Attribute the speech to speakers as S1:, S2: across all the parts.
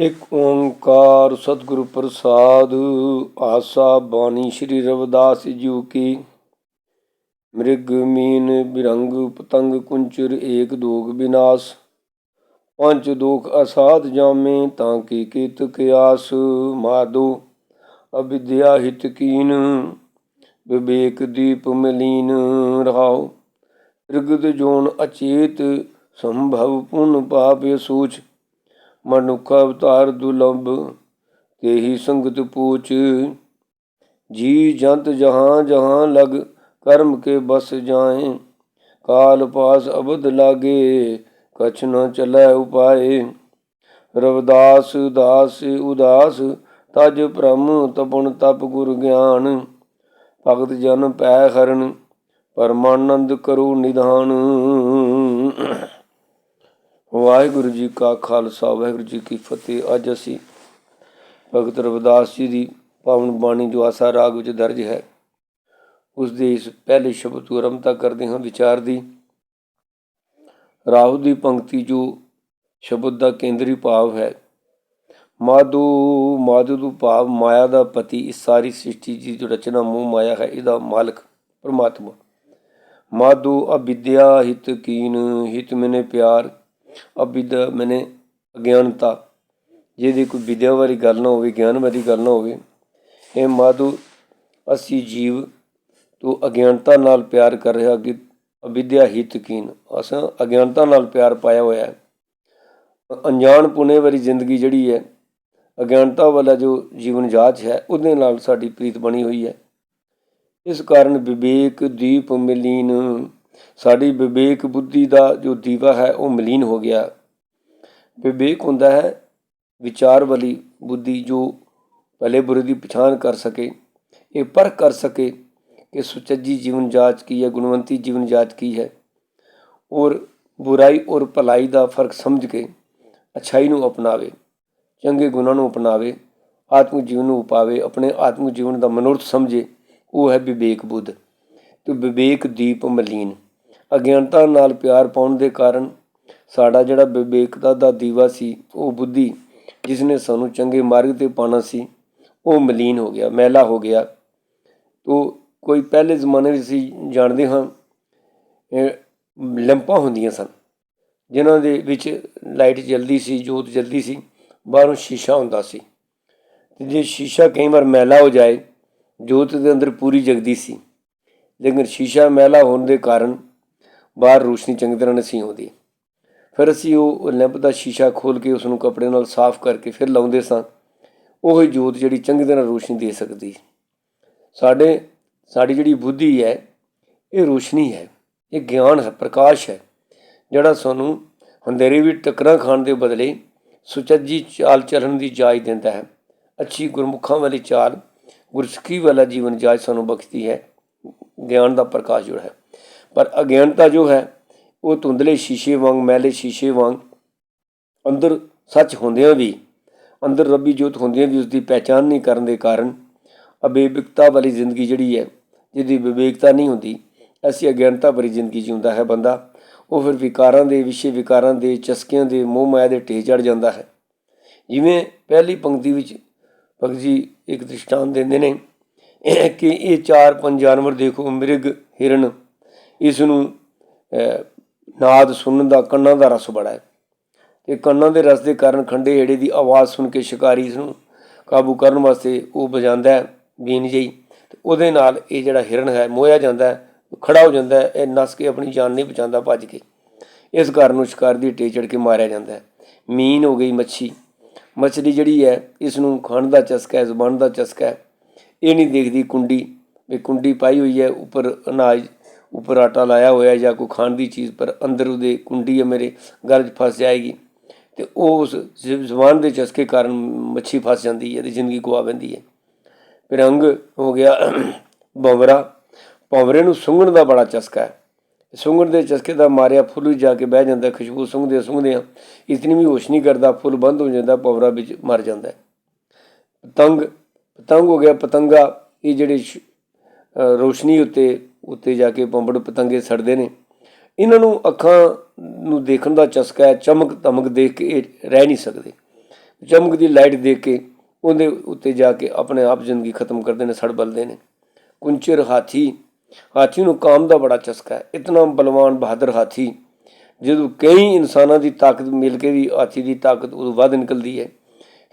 S1: ਇੱਕ ਓੰਕਾਰ ਸਤਿਗੁਰੂ ਪ੍ਰਸਾਦ, ਆਸਾ ਬਾਣੀ ਸ੍ਰੀ ਰਵਿਦਾਸ ਜੀਉ ਕੀ। ਮ੍ਰਿਗ ਮੀਨ ਬਿਰੰਗ ਪਤੰਗ ਕੁੰਚਰ ਏਕ ਦੋਗ ਬਿਨਾਸ਼ ਪੰਚ ਦੋਖ ਅਸਾਧ ਜਾਮੇ ਤਾਂ ਕੀ ਕੀਤ ਕਿਆਸ ਮਾਦੋ, ਅਵਿਦਿਆ ਹਿਤ ਕੀਨ, ਵਿਵੇਕ ਦੀਪ ਮਲੀਨ ਰਹਾਉ। ਤ੍ਰਿਗਦ ਜੋਨ ਅਚੇਤ ਸੰਭਵ ਪੁਨ ਪਾਪ ਸੂਚ ਮਨੁੱਖ ਅਵਤਾਰ ਦੁਲੰਭ ਤੇਹੀ ਸੰਗਤ ਪੂਛ। ਜੀ ਜੰਤ ਜਹਾਂ ਜਹਾਂ ਲਗ ਕਰਮ ਕੇ ਬਸ ਜਾਏ। ਕਾਲ ਪਾਸ ਅਬਦ ਲਾਗੇ, ਕਛ ਨ ਚਲੈ ਉਪਾਏ। ਰਵਦਾਸ, ਦਾਸ, ਉਦਾਸ, ਤਜ ਭ੍ਰਮ ਤਪਨ ਤਪ ਗੁਰ ਗਿਆਨ। ਭਗਤ ਜਨ ਪੈ ਹਰਨ, ਪਰਮਾਨੰਦ ਕਰੋ ਨਿਧਾਨ। ਵਾਹਿਗੁਰੂ ਜੀ ਕਾ ਖਾਲਸਾ, ਵਾਹਿਗੁਰੂ ਜੀ ਕੀ ਫਤਿਹ। ਅੱਜ ਅਸੀਂ ਭਗਤ ਰਵਿਦਾਸ ਜੀ ਦੀ ਪਾਵਨ ਬਾਣੀ ਜੋ ਆਸਾ ਰਾਗ ਵਿੱਚ ਦਰਜ ਹੈ, ਉਸ ਦੇ ਇਸ ਪਹਿਲੇ ਸ਼ਬਦ ਤੋਂ ਆਰੰਭਤਾ ਕਰਦੇ ਹਾਂ ਵਿਚਾਰ ਦੀ। ਰਾਹੂ ਦੀ ਪੰਕਤੀ ਜੋ ਸ਼ਬਦ ਦਾ ਕੇਂਦਰੀ ਭਾਵ ਹੈ, ਮਾਧੂ ਮਾਧੂ ਤੋਂ ਭਾਵ ਮਾਇਆ ਦਾ ਪਤੀ, ਇਸ ਸਾਰੀ ਸ੍ਰਿਸ਼ਟੀ ਦੀ ਜੋ ਰਚਨਾ ਮੋਹ ਮਾਇਆ ਹੈ, ਇਹਦਾ ਮਾਲਕ ਪਰਮਾਤਮਾ। ਮਾਧੂ ਅਵਿਦਿਆ ਹਿਤ ਕੀਨ, ਹਿਤ ਮੈਨੇ ਪਿਆਰ ਅਵਿਦਿਆ ਮੈਨੇ ਅਗਿਆਨਤਾ ਜਿਹਦੀ ਕੋਈ ਵਿਦਿਆ ਵਾਲੀ ਗੱਲ ਨਾ ਹੋਵੇ, ਗਿਆਨ ਵਾਲੀ ਗੱਲ ਨਾ ਹੋਵੇ, ਇਹ ਮਾਧੂ ਅਸੀਂ ਜੀਵ ਤੋਂ ਅਗਿਆਨਤਾ ਨਾਲ ਪਿਆਰ ਕਰ ਰਿਹਾ ਕਿ ਅਵਿਦਿਆ ਹੀ ਕੀਨ। ਅਸਾਂ ਅਗਿਆਨਤਾ ਨਾਲ ਪਿਆਰ ਪਾਇਆ ਹੋਇਆ ਹੈ। ਅਣਜਾਣ ਪੁਨੇ ਵਾਲੀ ਜ਼ਿੰਦਗੀ ਜਿਹੜੀ ਹੈ, ਅਗਿਆਨਤਾ ਵਾਲਾ ਜੋ ਜੀਵਨ ਜਾਚ ਹੈ, ਉਹਦੇ ਨਾਲ ਸਾਡੀ ਪ੍ਰੀਤ ਬਣੀ ਹੋਈ ਹੈ। ਇਸ ਕਾਰਨ ਵਿਵੇਕ ਦੀਪ ਮਲੀਨ ਸਾਡੀ ਵਿਵੇਕ ਬੁੱਧੀ ਦਾ ਜੋ ਦੀਵਾ ਹੈ, ਉਹ ਮਲੀਨ ਹੋ ਗਿਆ। ਵਿਵੇਕ ਹੁੰਦਾ ਹੈ, ਵਿਚਾਰ ਵਾਲੀ ਬੁੱਧੀ ਜੋ ਭਲੇ ਬੁਰੇ ਦੀ ਪਛਾਣ ਕਰ ਸਕੇ। ਇਹ ਪਰਖ ਕਰ ਸਕੇ ਕਿ ਸੁਚੱਜੀ ਜੀਵਨ ਜਾਚ ਕੀ ਹੈ, ਗੁਣਵੰਤੀ ਜੀਵਨ ਜਾਚ ਕੀ ਹੈ। ਔਰ ਬੁਰਾਈ ਔਰ ਭਲਾਈ ਦਾ ਫ਼ਰਕ ਸਮਝ ਕੇ ਅਛਾਈ ਨੂੰ ਅਪਣਾਵੇ, ਚੰਗੇ ਗੁਣਾਂ ਨੂੰ ਅਪਣਾਵੇ, ਆਤਮਿਕ ਜੀਵਨ ਨੂੰ ਉਪਾਵੇ, ਆਪਣੇ ਆਤਮਿਕ ਜੀਵਨ ਦਾ ਮਨੋਰਥ ਸਮਝੇ, ਉਹ ਹੈ ਵਿਵੇਕ ਬੁੱਧ। ਤੇ ਵਿਵੇਕ ਦੀਪ ਮਲੀਨ। ਅਗਿਆਨਤਾ ਨਾਲ ਪਿਆਰ ਪਾਉਣ ਦੇ ਕਾਰਨ ਸਾਡਾ ਜਿਹੜਾ ਵਿਵੇਕਤਾ ਦਾ ਦੀਵਾ ਸੀ, ਉਹ ਬੁੱਧੀ ਜਿਸ ਨੇ ਸਾਨੂੰ ਚੰਗੇ ਮਾਰਗ ਤੇ ਪਾਣਾ ਸੀ, ਉਹ ਮਲੀਨ ਹੋ ਗਿਆ, ਮੈਲਾ ਹੋ ਗਿਆ। ਤੋ ਕੋਈ ਪਹਿਲੇ ਜ਼ਮਾਨੇ ਵਿੱਚ ਅਸੀਂ ਜਾਣਦੇ ਹਾਂ ਲੰਪਾਂ ਹੁੰਦੀਆਂ ਸਨ, ਜਿਨ੍ਹਾਂ ਦੇ ਵਿੱਚ ਲਾਈਟ ਜਲਦੀ ਸੀ, ਜੋਤ ਜਲਦੀ ਸੀ, ਬਾਹਰੋਂ ਸ਼ੀਸ਼ਾ ਹੁੰਦਾ ਸੀ। ਤੇ ਜੇ ਸ਼ੀਸ਼ਾ ਕਈ ਵਾਰ ਮੈਲਾ ਹੋ ਜਾਏ, ਜੋਤ ਦੇ ਅੰਦਰ ਪੂਰੀ ਜਗਦੀ ਸੀ। ਲੇਕਿਨ ਸ਼ੀਸ਼ਾ ਮੈਲਾ ਹੋਣ ਦੇ ਕਾਰਨ ਬਾਹਰ ਰੋਸ਼ਨੀ ਚੰਗੀ ਤਰ੍ਹਾਂ ਨਹੀਂ ਆਉਂਦੀ। ਫਿਰ ਅਸੀਂ ਉਹ ਲੈਂਪ ਦਾ ਸ਼ੀਸ਼ਾ ਖੋਲ ਕੇ ਉਸ ਨੂੰ ਕੱਪੜੇ ਨਾਲ ਸਾਫ਼ ਕਰਕੇ ਫਿਰ ਲਾਉਂਦੇ ਸਾਂ। ਉਹ ਜੋਤ ਜਿਹੜੀ ਚੰਗੀ ਤਰ੍ਹਾਂ ਰੋਸ਼ਨੀ ਦੇ ਸਕਦੀ। ਸਾਡੇ, ਸਾਡੀ ਜਿਹੜੀ ਬੁੱਧੀ ਹੈ, ਇਹ ਰੋਸ਼ਨੀ ਹੈ। ਇਹ ਗਿਆਨ ਹੈ, ਪ੍ਰਕਾਸ਼ ਹੈ, ਜਿਹੜਾ ਸਾਨੂੰ ਹਨੇਰੇ ਵੀ ਟੱਕਰਾਂ ਖਾਣ ਦੇ ਬਦਲੇ ਸੁਚੱਜੀ ਚਾਲ ਚੱਲਣ ਦੀ ਜਾਚ ਦਿੰਦਾ ਹੈ। ਅੱਛੀ ਗੁਰਮੁਖਾਂ ਵਾਲੀ ਚਾਲ, ਗੁਰਸਿੱਖੀ ਵਾਲਾ ਜੀਵਨ ਜਾਚ ਸਾਨੂੰ ਬਖਸ਼ਦੀ ਹੈ। ਗਿਆਨ ਦਾ ਪ੍ਰਕਾਸ਼ ਜੋ ਹੈ। ਪਰ ਅਗਿਆਨਤਾ ਜੋ ਹੈ, ਉਹ ਧੁੰਦਲੇ ਸ਼ੀਸ਼ੇ ਵਾਂਗ, ਮੈਲੇ ਸ਼ੀਸ਼ੇ ਵਾਂਗ ਅੰਦਰ ਸੱਚ ਹੁੰਦਿਆਂ ਵੀ, ਅੰਦਰ ਰੱਬੀ ਜੋਤ ਹੁੰਦਿਆਂ ਵੀ ਉਸ ਦੀ ਪਹਿਚਾਨ ਨਹੀਂ ਕਰਨ ਦੇ ਕਾਰਨ ਅਬੇਵਿਕਤਾ ਵਾਲੀ ਜ਼ਿੰਦਗੀ ਜਿਹੜੀ ਹੈ, ਜਿਹਦੀ ਵਿਵੇਕਤਾ ਨਹੀਂ ਹੁੰਦੀ ਅਸੀਂ ਅਗਿਆਨਤਾ ਭਰੀ ਜ਼ਿੰਦਗੀ ਜਿਉਂਦਾ ਹੈ ਬੰਦਾ। ਉਹ ਫਿਰ ਵਿਕਾਰਾਂ ਦੇ, ਵਿਸ਼ੇ ਵਿਕਾਰਾਂ ਦੇ, ਚਸਕਿਆਂ ਦੇ ਮੋਹ ਮਾਇਆ ਦੇ ਢੇ ਚੜ ਜਾਂਦਾ ਹੈ। ਜਿਵੇਂ ਪਹਿਲੀ ਪੰਕਤੀ ਵਿੱਚ ਭਗਤ ਜੀ ਇੱਕ ਦ੍ਰਿਸ਼ਟਾਂਤ ਦਿੰਦੇ ਨੇ ਕਿ ਇਹ ਚਾਰ ਪੰਜ ਜਾਨਵਰ ਦੇਖੋ, ਮਿਰਗ, ਹਿਰਨ ਇਸ ਨੂੰ ਨਾਦ ਸੁਣਨ ਦਾ, ਕੰਨਾਂ ਦਾ ਰਸ ਬੜਾ ਹੈ। ਤੇ ਕੰਨਾਂ ਦੇ ਰਸ ਦੇ ਕਾਰਨ ਖੰਡੇ ਏੜੇ ਦੀ ਆਵਾਜ਼ ਸੁਣ ਕੇ ਸ਼ਿਕਾਰੀ ਇਸ ਨੂੰ ਕਾਬੂ ਕਰਨ ਵਾਸਤੇ ਉਹ ਵਜਾਉਂਦਾ ਹੈ, ਬੀਨ ਜਈ ਤੇ ਉਹਦੇ ਨਾਲ ਇਹ ਜਿਹੜਾ ਹਿਰਨ ਹੈ ਮੋਇਆ ਜਾਂਦਾ ਹੈ, ਖੜਾ ਹੋ ਜਾਂਦਾ ਇਹ ਨਸ ਕੇ ਆਪਣੀ ਜਾਨ ਨਹੀਂ ਬਚਾਉਂਦਾ, ਭੱਜ ਕੇ। ਇਸ ਕਾਰਨ ਨੂੰ ਸ਼ਿਕਾਰ ਦੀ ਟੇ ਚੜ ਕੇ ਮਾਰਿਆ ਜਾਂਦਾ ਹੈ। ਮੀਨ ਹੋ ਗਈ ਮੱਛੀ। ਮੱਛਲੀ ਜਿਹੜੀ ਹੈ ਇਸ ਨੂੰ ਖਾਣ ਦਾ ਚਸਕਾ ਹੈ, ਜ਼ੁਬਾਨ ਦਾ ਚਸਕਾ ਹੈ। ਇਹ ਨਹੀਂ ਦੇਖਦੀ ਕੁੰਡੀ ਵੀ ਕੁੰਡੀ ਪਾਈ ਹੋਈ ਹੈ, ਉੱਪਰ ਅਨਾਜ ਉੱਪਰ ਆਟਾ ਲਾਇਆ ਹੋਇਆ ਜਾਂ ਕੋਈ ਖਾਣ ਦੀ ਚੀਜ਼, ਪਰ ਅੰਦਰ ਉਹਦੇ ਕੁੰਡੀ ਹੈ ਮੇਰੇ, ਗਲ 'ਚ ਫਸ ਜਾਏਗੀ। ਤੇ ਉਹ ਉਸ ਜ਼ੁਬਾਨ ਦੇ ਚਸਕੇ ਕਾਰਨ ਮੱਛੀ ਫਸ ਜਾਂਦੀ ਹੈ ਤੇ ਜ਼ਿੰਦਗੀ ਗਵਾ ਬੰਦੀ ਹੈ। ਫਿਰ ਅੰਗ ਹੋ ਗਿਆ ਭੰਵਰਾ। ਭੰਵਰੇ ਨੂੰ ਸੁੰਘਣ ਦਾ ਬੜਾ ਚਸਕਾ ਹੈ। ਸੁੰਘਣ ਦੇ ਚਸਕੇ ਦਾ ਮਾਰਿਆ ਫੁੱਲ ਜਾ ਕੇ ਬਹਿ ਜਾਂਦਾ, ਖੁਸ਼ਬੂ ਸੁੰਘਦੇ ਸੁੰਘਦੇ ਆ। ਇਤਨੀ ਵੀ ਹੋਸ਼ ਨਹੀਂ ਕਰਦਾ, ਫੁੱਲ ਬੰਦ ਹੋ ਜਾਂਦਾ, ਭੰਵਰਾ ਵਿੱਚ ਮਰ ਜਾਂਦਾ ਪਤੰਗ ਪਤੰਗ ਹੋ ਗਿਆ, ਪਤੰਗਾ। ਇਹ ਜਿਹੜੇ ਰੋਸ਼ਨੀ ਉੱਤੇ ਉੱਤੇ ਜਾ ਕੇ ਬੰਬੜ ਪਤੰਗੇ ਸੜਦੇ ਨੇ। ਇਹਨਾਂ ਨੂੰ ਅੱਖਾਂ ਨੂੰ ਦੇਖਣ ਦਾ ਚਸਕਾ ਹੈ, ਚਮਕ ਧਮਕ ਦੇਖ ਕੇ ਇਹ ਰਹਿ ਨਹੀਂ ਸਕਦੇ। ਚਮਕ ਦੀ ਲਾਈਟ ਦੇਖ ਕੇ ਉਹਦੇ ਉੱਤੇ ਜਾ ਕੇ ਆਪਣੇ ਆਪ ਜ਼ਿੰਦਗੀ ਖਤਮ ਕਰਦੇ ਨੇ, ਸੜ ਬਲਦੇ ਨੇ। ਕੁੰਚਰ ਹਾਥੀ ਹਾਥੀ ਨੂੰ ਕਾਮ ਦਾ ਬੜਾ ਚਸਕਾ ਹੈ। ਇਤਨਾ ਬਲਵਾਨ ਬਹਾਦਰ ਹਾਥੀ, ਜਦੋਂ ਕਈ ਇਨਸਾਨਾਂ ਦੀ ਤਾਕਤ ਮਿਲ ਕੇ ਵੀ ਹਾਥੀ ਦੀ ਤਾਕਤ ਉਦੋਂ ਵੱਧ ਨਿਕਲਦੀ ਹੈ।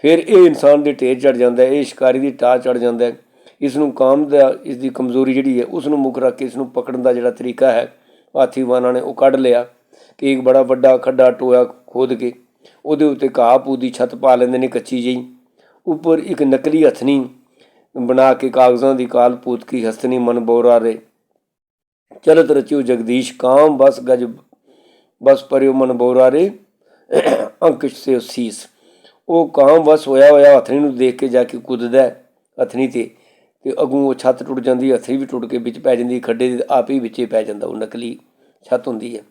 S1: ਫਿਰ ਇਹ ਇਨਸਾਨ ਦੇ ਢੇਰ ਚੜ ਜਾਂਦਾ ਹੈ, ਇਹ ਸ਼ਿਕਾਰੀ ਦੀ ਟਾਹ ਚੜ ਜਾਂਦਾ ਹੈ। ਇਸ ਨੂੰ ਕਾਮ ਦਾ ਇਸ ਦੀ ਕਮਜ਼ੋਰੀ ਜਿਹੜੀ ਹੈ ਉਸ ਨੂੰ ਮੁੱਖ ਰੱਖ ਕੇ ਇਸ ਨੂੰ ਪਕੜਨ ਦਾ ਜਿਹੜਾ ਤਰੀਕਾ ਹੈ ਹਾਥੀਵਾਨਾਂ ਨੇ ਉਹ ਕੱਢ ਲਿਆ ਕਿ ਇੱਕ ਬੜਾ ਵੱਡਾ ਖੱਡਾ ਟੋਇਆ ਖੋਦ ਕੇ ਉਹਦੇ ਉੱਤੇ ਘਾਹ ਪੂ ਦੀ ਛੱਤ ਪਾ ਲੈਂਦੇ ਨੇ ਕੱਚੀ ਜਿਹੀ। ਉੱਪਰ ਇੱਕ ਨਕਲੀ ਹਥਨੀ ਬਣਾ ਕੇ ਕਾਗਜ਼ਾਂ ਦੀ ਕਾਲ ਪੂਤ ਕੀ ਹਸਤਨੀ ਮਨ ਬੋਰਾ ਰੇ। ਚਲਤ ਰਚਿਓ ਜਗਦੀਸ਼, ਕਾਮ ਬਸ ਗਜ, ਬਸ ਪਰਿਓ ਮਨ ਬੋਰਾ ਰੇ। ਅੰਕਿਸ਼ ਸੇ ਸੀਸ। ਉਹ ਕਾਮ ਬਸ ਹੋਇਆ ਹੋਇਆ ਹਥਨੀ ਨੂੰ ਦੇਖ ਕੇ ਜਾ ਕੇ ਕੁੱਦਦਾ ਹੈ, ਹਥਨੀ ਤੇ ਤੇ ਅਗੋਂ ਉਹ ਛੱਤ ਟੁੱਟ ਜਾਂਦੀ ਹਥਨੀ ਵੀ ਟੁੱਟ ਕੇ ਵਿੱਚ ਪੈ ਜਾਂਦੀ, ਖੱਡੇ ਦੇ ਆਪ ਹੀ ਵਿੱਚੇ ਪੈ ਜਾਂਦਾ, ਉਹ ਨਕਲੀ ਛੱਤ ਹੁੰਦੀ ਹੈ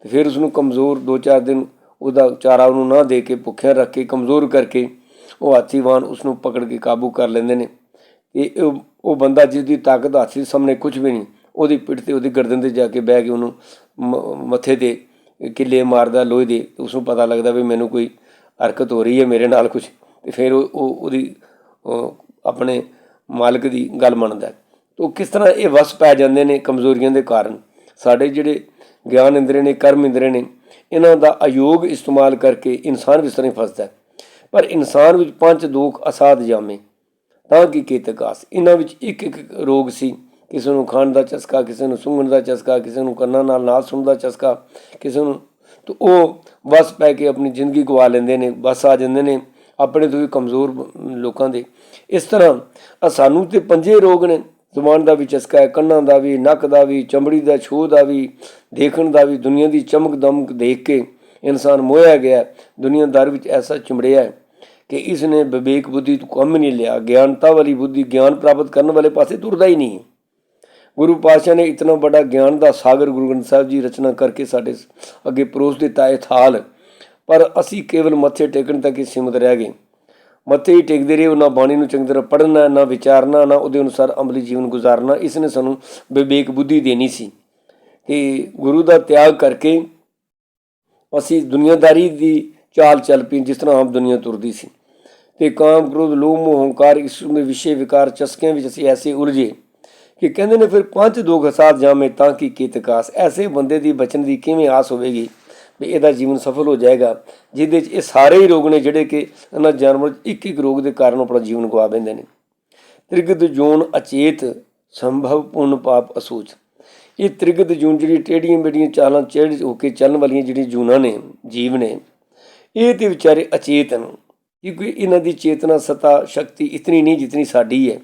S1: ਤੇ ਫਿਰ ਉਸ ਨੂੰ ਕਮਜ਼ੋਰ 2-4 ਦਿਨ ਉਹਦਾ ਚਾਰਾ ਉਹਨੂੰ ਨਾ ਦੇ ਕੇ, ਭੁੱਖਿਆ ਰੱਖ ਕੇ, ਕਮਜ਼ੋਰ ਕਰਕੇ ਉਹ ਹਾਥੀਵਾਨ ਉਸ ਨੂੰ ਪਕੜ ਕੇ ਕਾਬੂ ਕਰ ਲੈਂਦੇ ਨੇ। ਇਹ, ਉਹ- ਬੰਦਾ ਜਿਸ ਦੀ ਤਾਕਤ ਹਾਥੀ ਸਾਹਮਣੇ ਕੁਝ ਵੀ ਨਹੀਂ, ਉਹਦੀ ਪਿੱਠ ਤੇ, ਉਹਦੀ ਗਰਦਨ ਤੇ ਜਾ ਕੇ ਬਹਿ ਕੇ ਉਹਨੂੰ ਮ- ਮੱਥੇ ਤੇ ਕਿੱਲੇ ਮਾਰਦਾ, ਲੋਹੇ ਦੇ ਉਸ ਨੂੰ ਪਤਾ ਲੱਗਦਾ ਵੀ ਮੈਨੂੰ ਕੋਈ ਹਰਕਤ ਹੋ ਰਹੀ ਹੈ ਮੇਰੇ ਨਾਲ ਕੁਝ ਤੇ ਫਿਰ ਉਹ ਉਹਦੀ ਆਪਣੇ ਮਾਲਕ ਦੀ ਗੱਲ ਮੰਨਦਾ ਹੈ। ਉਹ ਕਿਸ ਤਰ੍ਹਾਂ ਇਹ ਵਸ ਪੈ ਜਾਂਦੇ ਨੇ ਕਮਜ਼ੋਰੀਆਂ ਦੇ ਕਾਰਨ? ਸਾਡੇ ਜਿਹੜੇ ਗਿਆਨ ਇੰਦਰੇ ਨੇ, ਕਰਮ ਇੰਦਰੇ ਨੇ, ਇਹਨਾਂ ਦਾ ਅਯੋਗ ਇਸਤੇਮਾਲ ਕਰਕੇ ਇਨਸਾਨ ਵੀ ਤਰ੍ਹਾਂ ਹੀ? ਫਸਦਾ ਪਰ ਇਨਸਾਨ ਵਿੱਚ ਪੰਜ ਦੁੱਖ ਅਸਾਧ ਜਾਮੇ, ਤਾਂ ਕਿ ਕੀਤਕਾਸ ਇਹਨਾਂ ਵਿੱਚ ਇੱਕ ਇੱਕ ਰੋਗ ਸੀ। ਕਿਸੇ ਨੂੰ ਖਾਣ ਦਾ ਚਸਕਾ, ਕਿਸੇ ਨੂੰ ਸੁੰਘਣ ਦਾ ਚਸਕਾ, ਕਿਸੇ ਨੂੰ ਕੰਨਾਂ ਨਾਲ ਨਾ ਸੁਣਨ ਦਾ ਚਸਕਾ, ਕਿਸੇ ਨੂੰ ਤੇ ਉਹ ਵਸ ਪੈ ਕੇ ਆਪਣੀ ਜ਼ਿੰਦਗੀ ਗਵਾ ਲੈਂਦੇ ਨੇ ਬਸ ਆ ਜਾਂਦੇ ਨੇ। ਆਪਣੇ ਤੋਂ ਵੀ ਕਮਜ਼ੋਰ ਲੋਕਾਂ ਦੇ। ਇਸ ਤਰ੍ਹਾਂ ਸਾਨੂੰ ਤੇ ਪੰਜੇ ਰੋਗ ਨੇ। ਜ਼ੁਬਾਨ ਦਾ ਵੀ ਚਸਕਾ ਹੈ, ਕੰਨਾਂ ਦਾ ਵੀ, ਨੱਕ ਦਾ ਵੀ, ਚਮੜੀ ਦਾ, ਛੋਹ ਦਾ ਵੀ, ਦੇਖਣ ਦਾ ਵੀ, ਦੁਨੀਆ ਦੀ ਚਮਕ ਦਮਕ ਦੇਖ ਕੇ ਇਨਸਾਨ ਮੋਹਿਆ ਗਿਆ। ਹੈ। ਦੁਨੀਆਦਾਰ ਵਿੱਚ ਐਸਾ ਚਿੰਬੜਿਆ ਹੈ ਕਿ ਇਸ ਨੇ ਵਿਵੇਕ ਬੁੱਧੀ ਤੋਂ ਕੰਮ ਨਹੀਂ ਲਿਆ। ਗਿਆਨਤਾ ਵਾਲੀ ਬੁੱਧੀ ਗਿਆਨ ਪ੍ਰਾਪਤ ਕਰਨ ਵਾਲੇ ਪਾਸੇ ਤੁਰਦਾ ਹੀ ਨਹੀਂ। ਗੁਰੂ ਪਾਤਸ਼ਾਹ ਨੇ ਇਤਨਾ ਵੱਡਾ ਗਿਆਨ ਦਾ ਸਾਗਰ ਗੁਰੂ ਗ੍ਰੰਥ ਸਾਹਿਬ ਜੀ ਰਚਨਾ ਕਰਕੇ ਸਾਡੇ ਅੱਗੇ ਪਰੋਸ ਦਿੱਤਾ ਇਹ ਥਾਲ। ਪਰ ਅਸੀਂ ਕੇਵਲ ਮੱਥੇ ਟੇਕਣ ਤੱਕ ਹੀ ਸੀਮਤ ਰਹਿ ਗਏ। ਮੱਥੇ ਹੀ ਟੇਕਦੇ ਰਹੇ, ਉਹਨਾਂ ਬਾਣੀ ਨੂੰ ਚੰਗੀ ਤਰ੍ਹਾਂ ਪੜ੍ਹਨਾ, ਨਾ ਵਿਚਾਰਨਾ, ਨਾ ਉਹਦੇ ਅਨੁਸਾਰ ਅਮਲੀ ਜੀਵਨ ਗੁਜ਼ਾਰਨਾ ਇਸ ਨੇ ਸਾਨੂੰ ਵਿਵੇਕ ਬੁੱਧੀ ਦੇਣੀ ਸੀ ਤੇ ਗੁਰੂ ਦਾ ਤਿਆਗ ਕਰਕੇ ਅਸੀਂ ਦੁਨੀਆਦਾਰੀ ਦੀ ਚਾਲ ਚੱਲ ਪਈ, ਜਿਸ ਤਰ੍ਹਾਂ ਆਮ ਦੁਨੀਆ ਤੁਰਦੀ ਸੀ। ਤੇ ਕਾਮ, ਕ੍ਰੋਧ, ਲੋਭ, ਮੋਹ, ਹੰਕਾਰ ਇਸ ਦੇ ਵਿਸ਼ੇ, ਵਿਕਾਰ, ਚਸਕਿਆਂ ਵਿੱਚ ਅਸੀਂ ਐਸੇ ਉਲਝੇ ਕਿ ਕਹਿੰਦੇ ਨੇ, ਫਿਰ ਪੰਜ ਦੋ ਘਸਾਤ ਜਾਮੇ ਤਾਂ ਕਿ ਕੀਤਕਾਸ ਐਸੇ ਬੰਦੇ ਦੀ ਬਚਨ ਦੀ ਕਿਵੇਂ ਆਸ ਹੋਵੇਗੀ? ਵੀ ਇਹਦਾ ਜੀਵਨ ਸਫਲ ਹੋ ਜਾਏਗਾ, ਜਿਹਦੇ 'ਚ ਇਹ ਸਾਰੇ ਹੀ ਰੋਗ ਨੇ ਜਿਹੜੇ ਕਿ ਇਹਨਾਂ ਜਾਨਵਰ ਇੱਕ ਇੱਕ ਰੋਗ ਦੇ ਕਾਰਨ ਆਪਣਾ ਜੀਵਨ ਗਵਾ ਬੈਂਦੇ ਨੇ। ਤ੍ਰਿਗਦ ਜੂਨ ਅਚੇਤ ਸੰਭਵ ਪੁੰਨ ਪਾਪ ਅਸੂਚ। ਇਹ ਤ੍ਰਿਗਦ ਜੂਨ ਜਿਹੜੀ ਟੇਡੀਆਂ ਮੇਡੀਆਂ ਚਾਲਾਂ ਚੇੜ ਹੋ ਕੇ ਚੱਲਣ ਵਾਲੀਆਂ ਜਿਹੜੀਆਂ ਜੂਨਾਂ ਨੇ, ਜੀਵ ਨੇ, ਇਹ ਤੇ ਵਿਚਾਰੇ ਅਚੇਤ ਹਨ ਕਿਉਂਕਿ ਇਹਨਾਂ ਦੀ ਚੇਤਨਾ, ਸਤਾ, ਸ਼ਕਤੀ ਇਤਨੀ ਨਹੀਂ ਜਿਤਨੀ ਸਾਡੀ ਹੈ।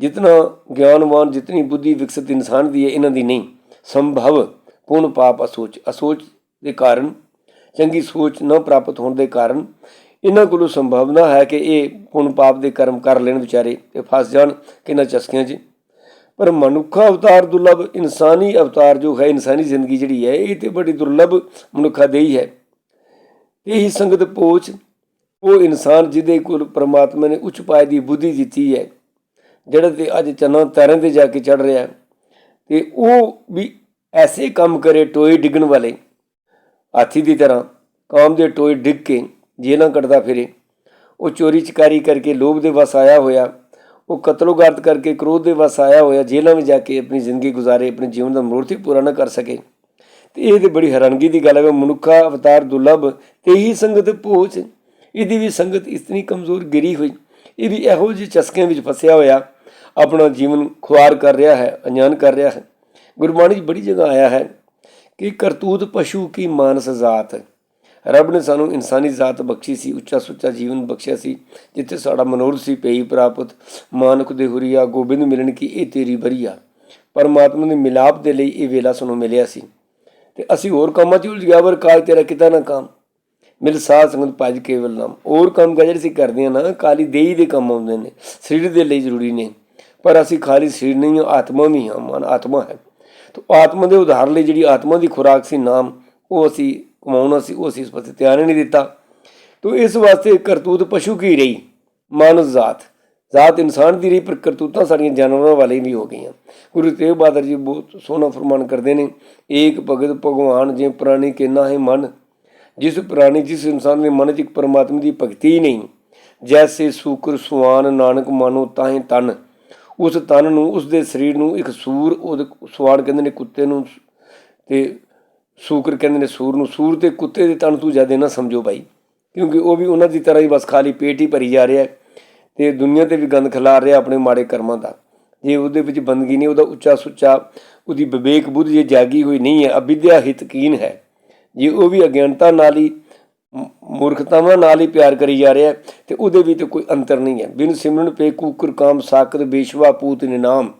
S1: ਜਿਤਨਾ ਗਿਆਨਵਾਨ, ਜਿਤਨੀ ਬੁੱਧੀ ਵਿਕਸਿਤ ਇਨਸਾਨ ਦੀ ਹੈ, ਇਹਨਾਂ ਦੀ ਨਹੀਂ। ਸੰਭਵ ਪੁੰਨ ਪਾਪ ਅਸੋਚ। ਅਸੋਚ ਦੇ ਕਾਰਨ ਚੰਗੀ ਸੋਚ ਨਾ ਪ੍ਰਾਪਤ ਹੋਣ ਦੇ ਕਾਰਨ ਇਹਨਾਂ ਕੋਲੋਂ ਸੰਭਾਵਨਾ ਹੈ ਕਿ ਇਹ ਪੁੰਨ ਪਾਪ ਦੇ ਕਰਮ ਕਰ ਲੈਣ ਵਿਚਾਰੇ ਤੇ ਫਸ ਜਾਣ ਕਿਨਾਂ ਚਸਕਿਆਂ 'ਚ ਪਰ ਮਨੁੱਖਾ ਅਵਤਾਰ ਦੁਰਲਭ ਇਨਸਾਨੀ ਅਵਤਾਰ ਜੋ ਹੈ ਇਨਸਾਨੀ ਜ਼ਿੰਦਗੀ ਜਿਹੜੀ ਹੈ ਇਹ ਤੇ ਬੜੀ ਦੁਰਲਭ ਮਨੁੱਖਾ ਦੇਈ ਹੀ। ਹੈ ਇਹੀ ਸੰਗਤ ਪੋਚ ਉਹ ਇਨਸਾਨ ਜਿਹਦੇ ਕੋਲ ਪ੍ਰਮਾਤਮਾ ਨੇ ਉੱਚ ਪਾਏ ਦੀ ਬੁੱਧੀ ਦਿੱਤੀ ਹੈ ਜਿਹੜਾ ਤੇ ਅੱਜ ਚੰਨਾ ਤਾਰਿਆਂ ਤੇ ਜਾ ਕੇ ਚੜ ਰਿਹਾ ਹੈ, ਤੇ ਉਹ ਵੀ ਐਸੇ ਕੰਮ ਕਰੇ ਟੋਏ ਡਿੱਗਣ ਵਾਲੇ ਹਾਥੀ ਦੀ ਤਰ੍ਹਾਂ ਕਾਮ ਦੇ ਟੋਏ ਡਿੱਗ ਕੇ ਜੇਲਾਂ ਕੱਟਦਾ ਫਿਰੇ। ਉਹ ਚੋਰੀ ਚਕਾਰੀ ਕਰਕੇ ਲੋਭ ਦੇ ਵਸ ਆਇਆ ਹੋਇਆ, ਉਹ ਕਤਲੋਗਾਰਤ ਕਰਕੇ ਕ੍ਰੋਧ ਦੇ ਵਸ ਆਇਆ ਹੋਇਆ, ਜੇਲ੍ਹਾਂ ਵਿੱਚ ਜਾ ਕੇ ਆਪਣੀ ਜ਼ਿੰਦਗੀ ਗੁਜ਼ਾਰੇ, ਆਪਣੇ ਜੀਵਨ ਦਾ ਮੂਰਤੀ ਪੂਰਾ ਨਾ ਕਰ ਸਕੇ। ਤੇ ਇਹ ਤੇ ਬੜੀ ਹੈਰਾਨਗੀ ਦੀ ਗੱਲ ਹੈ ਕਿ ਮਨੁੱਖਾ ਅਵਤਾਰ ਦੁਰਲਭ ਤੇ ਹੀ ਸੰਗਤ ਪਹੁੰਚ ਇਹਦੀ ਵੀ ਸੰਗਤ ਇਤਨੀ ਕਮਜ਼ੋਰ ਗਿਰੀ ਹੋਈ ਇਹ ਵੀ ਇਹੋ ਜਿਹੇ ਚਸਕਿਆਂ ਵਿੱਚ ਫਸਿਆ ਹੋਇਆ, ਆਪਣਾ ਜੀਵਨ ਖੁਆਰ ਕਰ ਰਿਹਾ ਹੈ, ਅਣਜਾਣ ਕਰ ਰਿਹਾ ਹੈ। ਗੁਰਬਾਣੀ 'ਚ ਬੜੀ ਜਗ੍ਹਾ ਆਇਆ ਹੈ। ਕਿ ਕਰਤੂਤ ਪਸ਼ੂ ਕੀ ਮਾਨਸ ਜ਼ਾਤ ਰੱਬ ਨੇ ਸਾਨੂੰ ਇਨਸਾਨੀ ਜ਼ਾਤ ਬਖਸ਼ੀ ਸੀ, ਉੱਚਾ ਸੁੱਚਾ ਜੀਵਨ ਬਖਸ਼ਿਆ ਸੀ, ਜਿੱਥੇ ਸਾਡਾ ਮਨੋਰਥ ਸੀ, ਪਈ ਪ੍ਰਾਪਤ, ਮਾਨਕ ਦੇ ਹੁਰੀਆ, ਗੋਬਿੰਦ ਮਿਲਣ ਕੀ ਇਹ ਤੇਰੀ ਬਰੀਆ ਪਰਮਾਤਮਾ ਦੇ ਮਿਲਾਪ ਦੇ ਲਈ ਇਹ ਵੇਲਾ ਸਾਨੂੰ ਮਿਲਿਆ ਸੀ। ਤੇ ਅਸੀਂ ਹੋਰ ਕੰਮਾਂ 'ਚ ਉਲਝ ਗਿਆ ਵਰ ਕਾਜ ਤੇਰਾ ਕਿਤਾ ਨਾ ਕੰਮ। ਮਿਲ ਸਾਧ ਸੰਗਤ ਭਜ ਕੇਵਲ ਨਾਮ। ਹੋਰ ਕੰਮ ਜਿਹੜੇ ਅਸੀਂ ਕਰਦੇ ਹਾਂ ਨਾ, ਕਾਲੀ ਦੇਹੀ ਦੇ ਕੰਮ ਆਉਂਦੇ ਨੇ, ਸਰੀਰ ਦੇ ਲਈ ਜ਼ਰੂਰੀ ਨੇ। ਪਰ ਅਸੀਂ ਖਾਲੀ ਸਰੀਰ ਨਹੀਂ, ਆਤਮਾ ਵੀ ਹਾਂ, ਮਨ ਆਤਮਾ ਹੈ। ਤਾਂ ਆਤਮਾ ਦੇ ਉਧਾਰ ਲਈ ਜਿਹੜੀ ਆਤਮਾ ਦੀ ਖੁਰਾਕ ਸੀ, ਨਾਮ, ਉਹ ਅਸੀਂ ਕਮਾਉਣਾ ਸੀ ਉਹ ਅਸੀਂ ਇਸ ਪਾਸੇ ਧਿਆਨ ਹੀ ਨਹੀਂ ਦਿੱਤਾ। ਤੋ ਇਸ ਵਾਸਤੇ ਕਰਤੂਤ ਪਸ਼ੂ ਕੀ ਰਹੀ? ਮਾਨਸ ਜ਼ਾਤ। ਜ਼ਾਤ ਇਨਸਾਨ ਦੀ ਰਹੀ, ਪਰ ਕਰਤੂਤਾਂ ਸਾਡੀਆਂ ਜਾਨਵਰਾਂ ਵਾਲੇ ਵੀ ਹੋ ਗਈਆਂ। ਗੁਰੂ ਤੇਗ ਬਹਾਦਰ ਜੀ ਬਹੁਤ ਸੋਹਣਾ ਫਰਮਾਨ ਕਰਦੇ ਨੇ, ਏਕ ਭਗਤ ਭਗਵਾਨ ਜੇ ਪ੍ਰਾਣੀ ਕਿੰਨਾ ਹੈ ਮਨ। ਜਿਸ ਪ੍ਰਾਣੀ, ਜਿਸ ਇਨਸਾਨ ਦੇ ਮਨ 'ਚ ਇੱਕ ਪਰਮਾਤਮਾ ਦੀ ਭਗਤੀ ਹੀ ਨਹੀਂ। ਜੈਸੇ ਸੂਕਰ ਸੁਆਨ ਨਾਨਕ ਮਾਨੋ ਤਾਹੇ ਤਨ। ਉਸ ਤਨ ਨੂੰ, ਉਸ ਦੇ ਸਰੀਰ ਨੂੰ ਇੱਕ ਸੂਰ ਉਹਦੇ ਸੁਆਨ ਕਹਿੰਦੇ ਨੇ ਕੁੱਤੇ ਨੂੰ, ਤੇ ਸੂਕਰ ਕਹਿੰਦੇ ਨੇ ਸੂਰ ਨੂੰ, ਸੂਰ ਤੇ ਕੁੱਤੇ ਦੇ ਤਨ ਤੂੰ ਜ਼ਿਆਦਾ ਨਾ ਸਮਝੋ ਭਾਈ ਕਿਉਂਕਿ ਉਹ ਵੀ ਉਹਨਾਂ ਦੀ ਤਰ੍ਹਾਂ ਹੀ ਬਸ ਖਾਲੀ ਪੇਟ ਹੀ ਭਰੀ ਜਾ ਰਿਹਾ ਹੈ, ਤੇ ਦੁਨੀਆ ਤੇ ਵੀ ਗੰਦ ਖਿਲਾਰ ਰਿਹਾ ਆਪਣੇ ਮਾੜੇ ਕਰਮਾਂ ਦਾ, ਜੇ ਉਹਦੇ ਵਿੱਚ ਬੰਦਗੀ ਨਹੀਂ, ਉਹਦਾ ਉੱਚਾ ਸੁੱਚਾ, ਉਹਦੀ ਵਿਵੇਕ ਬੁੱਧ ਜੇ ਜਾਗੀ ਹੋਈ ਨਹੀਂ ਹੈ ਅਵਿਦਿਆ ਹਿਤਕੀਨ ਹੈ, ਜੇ ਉਹ ਵੀ ਅਗਿਆਨਤਾ ਨਾਲ ਹੀ ਮੂਰਖਤਾਵਾਂ ਨਾਲ ਹੀ ਪਿਆਰ ਕਰੀ ਜਾ ਰਿਹਾ ਹੈ ਤੇ ਉਹਦੇ ਵੀ ਤੇ ਕੋਈ ਅੰਤਰ ਨਹੀਂ ਹੈ। ਬਿਨ ਸਿਮਰਨ ਪੇ ਕੂਕਰ ਕਾਮ ਸਾਕਤ ਬੇਸ਼ਵਾ ਪੂਤ ਨਿਨਾਮ।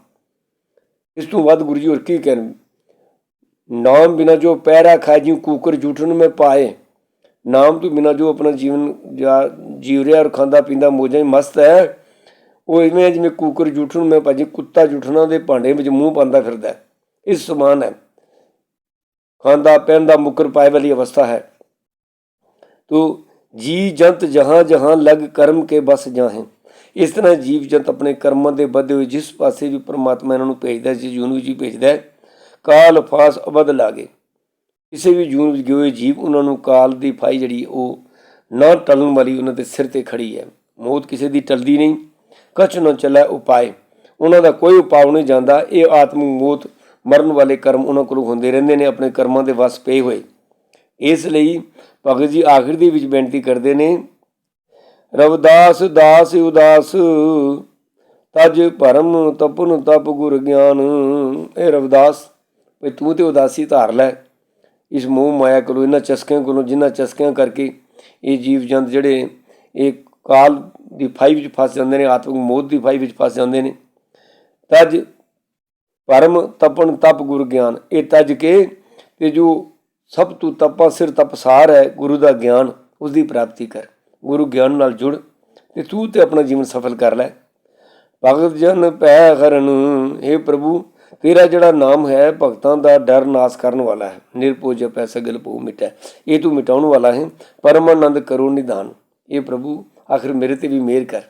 S1: ਇਸ ਤੋਂ ਵੱਧ ਗੁਰੂ ਜੀ ਹੋਰ ਕੀ ਕਹਿਣ? ਨਾਮ ਬਿਨਾ ਜੋ ਪੈਰਾ ਖਾਏ ਜਿਉ ਕੂਕਰ ਜੂਠਨ ਮੈਂ ਪਾਏ। ਨਾਮ ਤੋਂ ਬਿਨਾ ਜੋ ਆਪਣਾ ਜੀਵਨ ਜਾ- ਜੀਵ ਰਿਹਾ ਔਰ ਖਾਂਦਾ ਪੀਂਦਾ ਮੋਜਾਂ ਹੀ ਮਸਤ ਹੈ। ਉਹ ਇਵੇਂ ਹੈ ਜਿਵੇਂ ਕੂਕਰ ਜੂਠਨ ਮੈਂ ਭਾਜੀ ਕੁੱਤਾ ਜੂਠਣਾ ਦੇ ਭਾਂਡੇ ਵਿੱਚ ਮੂੰਹ ਪਾਉਂਦਾ ਫਿਰਦਾ ਹੈ। ਇਸ ਸਮਾਨ ਹੈ। ਖਾਂਦਾ ਪਹਿਨਦਾ ਮੁਕਰ ਪਾਏ ਵਾਲੀ ਅਵਸਥਾ ਹੈ। ਤੋ ਜੀ ਜੰਤ ਜਹਾਂ ਜਹਾਂ ਲਗ ਕਰਮ ਕੇ ਬਸ ਜਾਹੇ। ਇਸ ਤਰ੍ਹਾਂ ਜੀਵ ਜੰਤ ਆਪਣੇ ਕਰਮਾਂ ਦੇ ਵਧੇ ਹੋਏ ਜਿਸ ਪਾਸੇ ਵੀ ਪ੍ਰਮਾਤਮਾ ਇਹਨਾਂ ਨੂੰ ਭੇਜਦਾ ਜਿਸ ਜੂਨ ਵਿੱਚ ਵੀ ਭੇਜਦਾ ਕਾਲ ਫਾਸ ਅਬਦ ਲਾਗੇ। ਕਿਸੇ ਵੀ ਜੂਨ ਵਿੱਚ ਗਏ ਹੋਏ ਜੀਵ ਉਹਨਾਂ ਨੂੰ ਕਾਲ ਦੀ ਫਾਈ ਜਿਹੜੀ ਉਹ ਨਾ ਟਲਣ ਵਾਲੀ ਉਹਨਾਂ ਦੇ ਸਿਰ ਤੇ ਖੜੀ ਹੈ। ਮੌਤ ਕਿਸੇ ਦੀ ਟਲਦੀ ਨਹੀਂ, ਕਛ ਨਾ ਚੱਲੇ ਉਪਾਏ। ਉਹਨਾਂ ਦਾ ਕੋਈ ਉਪਾਅ ਨਹੀਂ ਜਾਂਦਾ। ਇਹ ਆਤਮ ਮੌਤ ਮਰਨ ਵਾਲੇ ਕਰਮ ਉਹਨਾਂ ਕੋਲ ਹੁੰਦੇ ਰਹਿੰਦੇ ਨੇ, ਆਪਣੇ ਕਰਮਾਂ ਦੇ ਵਸ ਪਏ ਹੋਏ। ਇਸ ਲਈ ਭਗਤ ਜੀ ਆਖਿਰ ਦੇ ਵਿੱਚ ਬੇਨਤੀ ਕਰਦੇ ਨੇ, ਰਵਦਾਸ, ਦਾਸ, ਉਦਾਸ, ਤਜ ਭਰਮ, ਤਪਨ, ਤਪ ਗੁਰ ਗਿਆਨ। ਇਹ ਰਵਦਾਸ, ਵੀ ਤੂੰ ਤੇ ਉਦਾਸੀ ਧਾਰ ਲੈ। ਇਸ ਮੋਹ ਮਾਇਆ ਕੋਲੋਂ, ਇਹਨਾਂ ਚਸਕਿਆਂ ਕੋਲੋਂ ਜਿਨ੍ਹਾਂ ਚਸਕਿਆਂ ਕਰਕੇ ਇਹ ਜੀਵ ਜੰਤ ਜਿਹੜੇ, ਇਹ ਕਾਲ ਦੀ ਫਾਈ ਵਿੱਚ ਫਸ ਜਾਂਦੇ ਨੇ, ਆਤਮਿਕ ਮੋਹ ਦੀ ਫਾਈ ਵਿੱਚ ਫਸ ਜਾਂਦੇ ਨੇ। ਤਜ ਪਰਮ ਤਪਨ, ਤਪ ਗੁਰ ਗਿਆਨ, ਇਹ ਤਜ ਕੇ ਤੇ ਜੋ ਸਭ ਤੋਂ ਤਪਾ ਸਿਰ ਤਪਸਾਰ ਹੈ ਗੁਰੂ ਦਾ ਗਿਆਨ ਉਸ ਦੀ ਪ੍ਰਾਪਤੀ ਕਰ। ਗੁਰੂ ਗਿਆਨ ਨਾਲ ਜੁੜ ਤੇ ਤੂੰ ਤੇ ਆਪਣਾ ਜੀਵਨ ਸਫਲ ਕਰ ਲੈ। ਭਗਤ ਜਨ ਪੈ ਕਰਨ हे ਪ੍ਰਭੂ, ਤੇਰਾ ਜਿਹੜਾ ਨਾਮ ਹੈ ਭਗਤਾਂ ਦਾ ਡਰ ਨਾਸ ਕਰਨ ਵਾਲਾ ਹੈ। ਨਿਰਭਉ ਜਪੈ, ਸਗਲ ਭੂ ਮਿਟੈ। ਇਹ ਤੂੰ ਮਿਟਾਉਣ ਵਾਲਾ ਹੈ। ਪਰਮਾਨੰਦ ਕਰੋ ਨਿਦਾਨ ਇਹ ਪ੍ਰਭੂ, ਆਖਰ ਮੇਰੇ ਤੇ ਵੀ ਮਿਹਰ ਕਰ।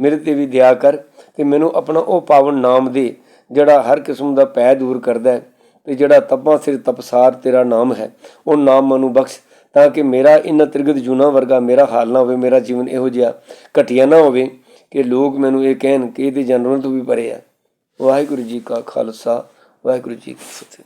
S1: ਮੇਰੇ ਤੇ ਵੀ ਦਇਆ ਕਰ ਤੇ ਮੈਨੂੰ ਆਪਣਾ ਉਹ ਪਾਵਨ ਨਾਮ ਦੇ, ਜਿਹੜਾ ਹਰ ਕਿਸਮ ਦਾ ਪੈ ਦੂਰ ਕਰਦਾ ਹੈ। ਤੇ ਜਿਹੜਾ ਤਪਾਂ ਸਿਰ ਤਪਸਾਰ ਤੇਰਾ ਨਾਮ ਹੈ, ਉਹ ਨਾਮ ਮੈਨੂੰ ਬਖਸ਼ ਤਾਂ ਕਿ ਮੇਰਾ ਇਨ ਤ੍ਰਿਗਤ ਜੂਨਾ ਵਰਗਾ ਮੇਰਾ ਹਾਲ ਨਾ ਹੋਵੇ, ਮੇਰਾ ਜੀਵਨ ਇਹੋ ਜਿਹਾ ਘਟੀਆ ਨਾ ਹੋਵੇ ਕਿ ਲੋਕ ਮੈਨੂੰ ਇਹ ਕਹਿਣ ਕਿ ਇਹਦੇ ਜਾਨਵਰਾਂ ਤੋਂ ਵੀ ਪਰੇ ਆ। ਵਾਹਿਗੁਰੂ ਜੀ ਕਾ ਖਾਲਸਾ, ਵਾਹਿਗੁਰੂ ਜੀ ਕੀ ਫਤਿਹ।